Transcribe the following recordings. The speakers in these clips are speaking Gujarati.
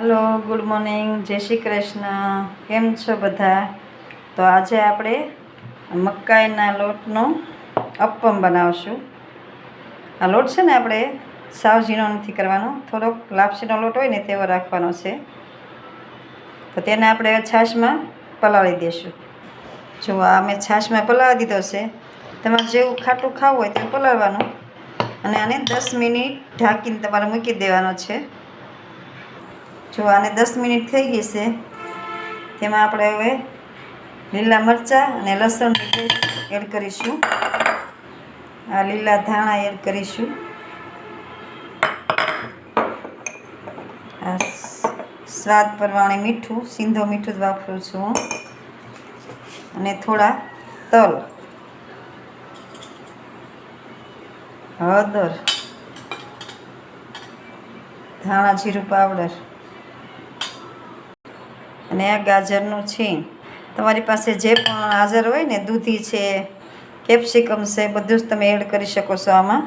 હલો ગુડ મોર્નિંગ જય શ્રી કૃષ્ણ. કેમ છો બધા? તો આજે આપણે મકાઈના લોટનો અપ્પમ બનાવશું. આ લોટ છે ને આપણે સાવ ઝીણો નથી કરવાનો. થોડોક લાપસીનો લોટ હોય ને તેવો રાખવાનો છે. તો તેને આપણે છાશમાં પલાળી દઈશું જો આ મેં છાશમાં પલાળી દીધો છે. તમારે જેવું ખાટું ખાવું હોય તેવું પલાળવાનું. અને આને દસ મિનિટ ઢાંકીને તમારે મૂકી દેવાનો છે. જો આને દસ મિનિટ થઈ ગઈ છે, તેમાં આપણે હવે લીલા મરચાં અને લસણ એડ કરીશું. આ લીલા ધાણા એડ કરીશું. આ સ્વાદ પ્રમાણે મીઠું, સિંધો મીઠું જ વાપરું છું હું. અને થોડા તલ. હળદર. ધાણા જીરું પાવડર. અને આ ગાજરનું છીણ. તમારી પાસે જે પણ હાજર હોય ને, દૂધી છે, કેપ્સિકમ છે, બધું જ તમે એડ કરી શકો છો આમાં.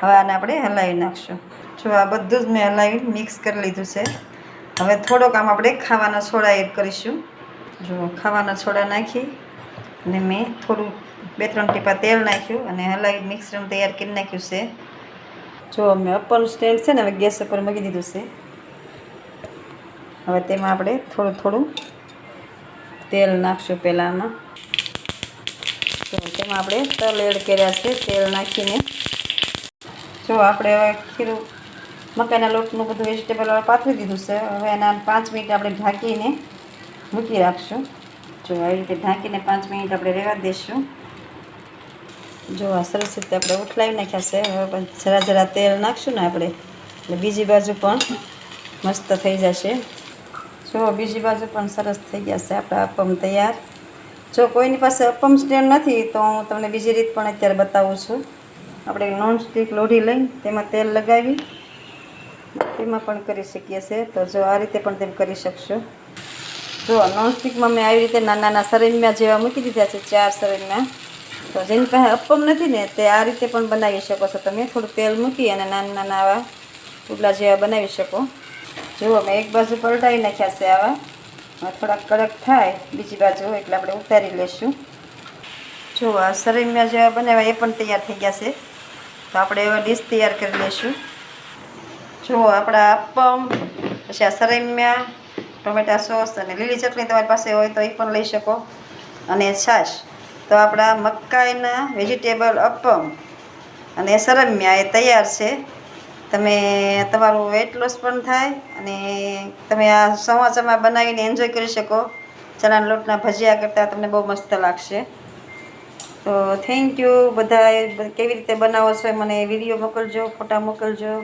હવે આને આપણે હલાવી નાખશું. જો આ બધું જ મેં હલાવી, મિક્સ કરી લીધું છે. હવે થોડોક આમ આપણે ખાવાના સોડા એડ કરીશું. જો ખાવાના સોડા નાખી, અને મેં થોડું બે ત્રણ ટીપા તેલ નાખ્યું અને હલાવી મિક્સર તૈયાર કરી નાખ્યું છે. જો મેં અપરનું સ્ટેન્ડ છે ને, હવે ગેસ ઉપર મૂકી દીધું છે. હવે તેમાં આપણે થોડું થોડું તેલ નાખશું પહેલાં આમાં તો તેમાં આપણે તલ એડ કર્યા છે, તેલ નાખીને. જો, આપણે હવે ખીરું, મકાઈના લોટનું બધું વેજીટેબલ હવે પાથરી દીધું છે. હવે એના પાંચ મિનિટ આપણે ઢાંકીને મૂકી રાખશું. જો, આવી રીતે ઢાંકીને પાંચ મિનિટ આપણે રહેવા દઈશું જો, આ સરસ રીતે આપણે ઉઠલાવી નાખ્યા છે. હવે પણ જરા જરા તેલ નાખશું ને આપણે. એટલે બીજી બાજુ પણ મસ્ત થઈ જશે. જો બીજી બાજુ પણ સરસ થઈ ગયા છે આપણા અપમ તૈયાર. જો કોઈની પાસે અપમ સ્ટેન્ડ નથી, તો હું તમને બીજી રીત પણ અત્યારે બતાવું છું. આપણે નોનસ્ટિક લોઢી લઈ, તેમાં તેલ લગાવી, તેમાં પણ કરી શકીએ છીએ. તો જો આ રીતે પણ તેમ કરી શકશો. જો, નોનસ્ટિકમાં મેં આવી રીતે નાના નાના સરેમિયા જેવા મૂકી દીધા છે, ચાર સરેમિયા તો જેની પાસે અપમ નથી ને, તે આ રીતે પણ બનાવી શકો છો તમે. થોડું તેલ મૂકી અને નાના નાના આવા પુડલા જેવા બનાવી શકો. જુઓ, મેં એક બાજુ પલટાવી નાખ્યા છે આવા. થોડાક કડક થાય, બીજી બાજુ એટલે આપણે ઉતારી લેશું. જુઓ, આ સરેમિયા જેવા બનાવ્યા એ પણ તૈયાર થઈ ગયા છે. તો આપણે એવા ડીશ તૈયાર કરી લઈશું જુઓ, આપણા અપમ પછી આ સરેમિયા, ટોમેટા સોસ અને લીલી ચટણી તમારી પાસે હોય તો એ પણ લઈ શકો. અને છાશ. તો આપણા મકાઈના વેજીટેબલ અપમ અને સરમ્યા એ તૈયાર છે. તમે તમારું વેટ લોસ પણ થાય અને તમે આ સમાચારમાં બનાવીને એન્જોય કરી શકો. ચણાના લોટના ભજીયા કરતાં તમને બહુ મસ્ત લાગશે. તો થેન્ક યુ બધા કેવી રીતે બનાવો છો મને વીડિયો મોકલજો, ફોટા મોકલજો.